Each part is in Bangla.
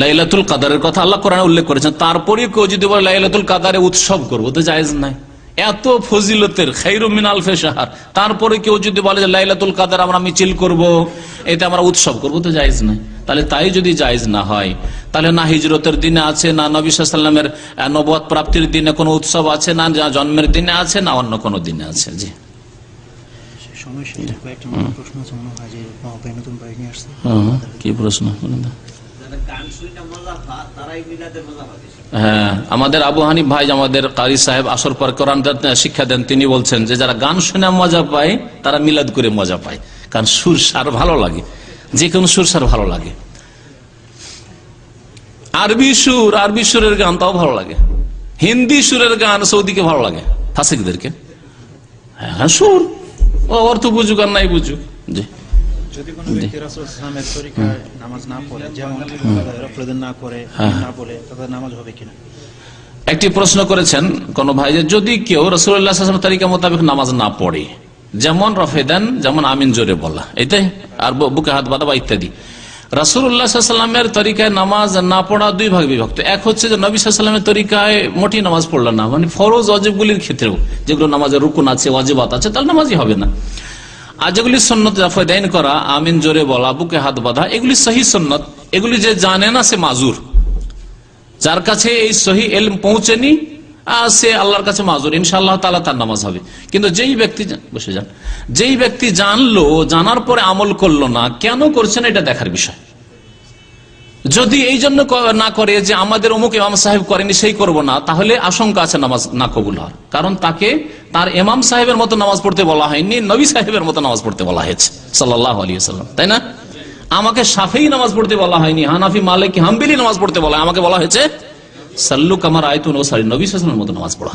লাইলাতুল কাদারের কথা আল্লাহ কোরআনে উল্লেখ করেছেন। তারপরে কেউ যদি বলে লাইলাতুল কাদারে উৎসব করব তো জায়েজ নাই। এত ফজিলতের খৈরুমিন আলফে সাহার তারপরে কেউ যদি বলে যে লাইলাতুল কাদার আমরা মিছিল করব এতে আমরা উৎসব করব তো জায়েজ নাই। তাহলে তাই যদি জায়েজ না হয় তাহলে না হিজরতের দিনে আছে না নবী সাল্লামের নবদ প্রাপ্তির দিনে কোনো উৎসব আছে না জন্মের দিনে আছে না অন্য কোনো দিনে আছে। জি। হয় হ্যাঁ, কি প্রশ্ন? হ্যাঁ আমাদের আবু হানিফ ভাই, আমাদের কারি সাহেব আসর পর কোরআন শিক্ষা দেন, তিনি বলছেন যে যারা গান শুনে মজা পায়, তারা মিলাদ করে মজা পায়। কারণ সুর সার ভালো লাগে, যে কোনো সুর সার ভালো লাগে। আরবি সুর, আরবি সুরের গান তাও ভালো লাগে। হিন্দি সুরের গান সৌদিকে ভালো লাগে। ফাসিকদেরকে। হ্যাঁ সুর। ও, অর্থ বুঝুক আর নাই বুঝুক। জি। যদি কোনো ব্যক্তি রাসূল তরিকায় নামাজ না পড়ে যেমন রফরদিন না করে হ্যাঁ। না বলে তাদের নামাজ হবে কিনা? একটি প্রশ্ন করেছেন কোন ভাই যে যদি কেউ রসুল্লাহ তারিকা মোতাবেক নামাজ না পড়ে যেমন রফেদান যেমন আমিন জোরে বলা এটাই আর বুকে হাত বাঁধা বা ইত্যাদি রাসুল্লাহামের তরিকায় নামাজ না পড়া দুই ভাগ বিভক্ত। এক হচ্ছে যে নবী সাল্লামের তরিকায় মোটি নামাজ পড়ল না মানে ফরজ অজেবগুলির ক্ষেত্রেও যেগুলো নামাজের রুকুন আছে ওয়াজিবাত আছে তাহলে নামাজই হবে না। আর যেগুলি সন্ন্যত রফেদাইন করা, আমিন, জোরে বলা, বুকে হাত বাঁধা, এগুলি সহি সন্ন্যত এগুলি যে জানে না, সে মাজুর। যার কাছে এই সহি এলম পৌঁছেনি সে আল্লাহর কাছে মাজুর। ইনশাআল্লাহ তালা তার নামাজ হবে। কিন্তু যেই ব্যক্তি বসে যান। যেই ব্যক্তি জানলো, জানার পরে আমল করল না, কেন করছেন এটা দেখার বিষয়। যদি এই জন্য না করে যে আমাদের অমুক ইমাম সাহেব করেনি, সেই করব না, তাহলে আশঙ্কা আছে নামাজ না কবুল হওয়ার কারণ তাকে তার ইমাম সাহেবের মতো নামাজ পড়তে বলা হয়নি, নবী সাহেবের মতো নামাজ পড়তে বলা হয়েছে সাল্লাহ আলী সাল্লাম তাই না আমাকে সাফেই নামাজ পড়তে বলা হয়নি, হানাফি, মালিক, হাম্বিলি নামাজ পড়তে বলা। আমাকে বলা হয়েছে সাল্লু কামার আয়তুন ও সারি নবী সালামের মতো নামাজ পড়া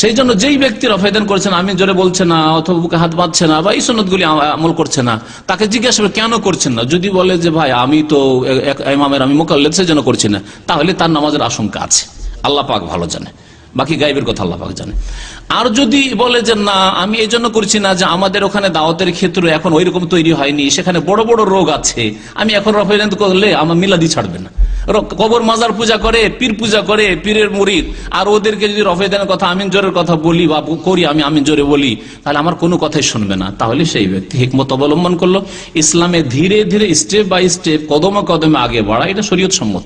সেই জন্য যেই ব্যক্তির রফায়দান করছে না আমি জোরে বলছে না, অথবা বুকে হাত বাঁধছে না, বা এই সনদগুলি আমল করছে না, তাকে জিজ্ঞাসা করে কেন করছেন না? যদি বলে যে, ভাই, আমি তো ইমামের, আমি মোকাল্লেদ সেই জন্য করছি না। তাহলে তার নামাজের আশঙ্কা আছে। আল্লাহ পাক ভালো জানে। বাকি গাইবের কথা আল্লাহ পাক জানে। আর যদি বলে যে, না, আমি এই জন্য করছি না যে, আমাদের ওখানে দাওয়াতের ক্ষেত্র এখন ওই রকম তৈরি হয়নি, সেখানে বড় বড় রোগ আছে, আমি এখন রফায়দান করলে আমার মিলাদি ছাড়বে না। কবর মাজার পূজা করে, পীর পূজা করে, পীরের মুরিদ আর ওদেরকে যদি রফেদানের কথা, আমিন জোরের কথা বলি বা করি, আমি আমিন জোরে বলি, তাহলে আমার কোনো কথাই শুনবে না। তাহলে সেই ব্যক্তি হিকমত অবলম্বন করল। ইসলামে ধীরে ধীরে, স্টেপ বাই স্টেপ, কদমে কদমে আগে বাড়া, এটা শরীয়ত সম্মত।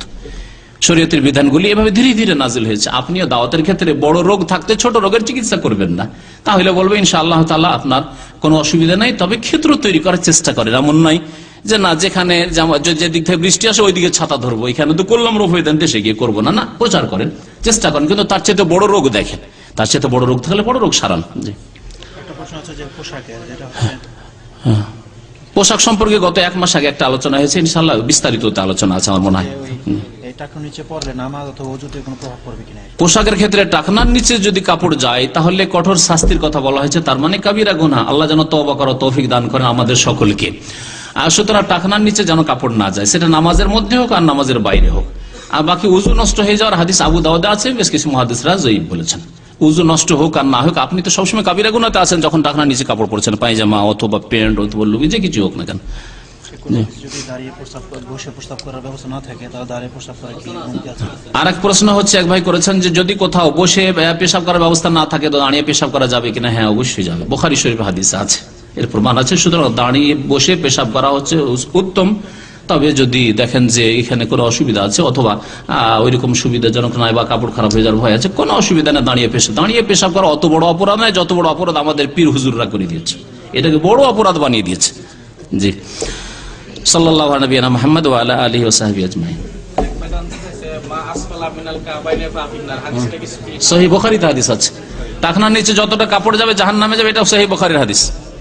শরীয়তের বিধানগুলি এভাবে ধীরে ধীরে নাজিল হয়েছে। আপনিও দাওয়াতের ক্ষেত্রে বড় রোগ থাকতে ছোট রোগের চিকিৎসা করবেন না। তাহলে বলবে ইনশা আল্লাহ তাল্লাহ আপনার কোনো অসুবিধা নাই। তবে ক্ষেত্র তৈরি করার চেষ্টা করেন, এমন নয় যে না যেখানে যেমন- যে- যে থেকে বৃষ্টি আসে ওই দিকে ছাতা ধরবো। এখানে তো করলাম রোগ হয়ে দেন দেশে গিয়ে করব না না প্রচার করেন চেষ্টা করেন কিন্তু তার চেয়ে বড় রোগ দেখেন। তার চেয়ে বড় রোগ থাকলে বড় রোগ সারান। জি। একটা প্রশ্ন আছে যে পোশাকের যেটা হচ্ছে হ্যাঁ। পোশাক সম্পর্কে গত এক মাস আগে একটা আলোচনা হয়েছে ইনশাল্লাহ বিস্তারিত আলোচনা আছে আমার মনে হয়। পোশাকের ক্ষেত্রে টাকনার নিচে যদি কাপড় যায় তাহলে কঠোর শাস্তির কথা বলা হয়েছে তার মানে কাবিরা গুনা আল্লাহ যেন তবা করো তৌফিক দান করেন আমাদের সকলকে। সুতরাং টাকনার নিচে যেন কাপড় না যায় সেটা নামাজের মধ্যে হোক আর নামাজের বাইরে হোক। আর বাকি উজু নষ্ট হয়ে যাওয়ার হাদিস আবু দাওয়াদে আছে বেশ কিছু মহাদিসরা জয়ীব বলেছেন। উজু নষ্ট হোক আর না হোক আপনি তো সবসময় কাবিরা গুনাতে আছেন যখন টাকনার নিচে কাপড় পরছেন পায়জামা অথবা প্যান্ট অথবা লুঙ্গি যে কিছু হোক না কেন। প্রশ্ন হচ্ছে এক ভাই করেছেন যে যদি কোথাও বসে পেশাব করার ব্যবস্থা না থাকে তো দাঁড়িয়ে পেশাব করা যাবে কিনা? হ্যাঁ অবশ্যই যাবে। বোখারি শরীফ হাদিস আছে। এর প্রমাণ আছে। সুতরাং দাঁড়িয়ে বসে পেশাব করা হচ্ছে উত্তম। তবে যদি দেখেন যে এখানে কোনো অসুবিধা আছে অথবা আহ, ওইরকম সুবিধাজনক নয় বা কাপড় খারাপ হয়ে যাওয়ার ভয় আছে কোনো অসুবিধা না দাঁড়িয়ে পেশাব। দাঁড়িয়ে পেশাব করা অত বড় অপরাধ নয় যত বড় অপরাধ আমাদের পীর হুজুররা করে দিয়েছে। এটাকে বড় অপরাধ বানিয়ে দিয়েছে। জি। সাল্লাহ নবীনা মোহাম্মদ আলা আলী ওসাহাবি আজমাই সহি বখারিতে হাদিস আছে। টাকনার নিচে যতটা কাপড় যাবে জাহান নামে যাবে এটা সহি বখারির হাদিস।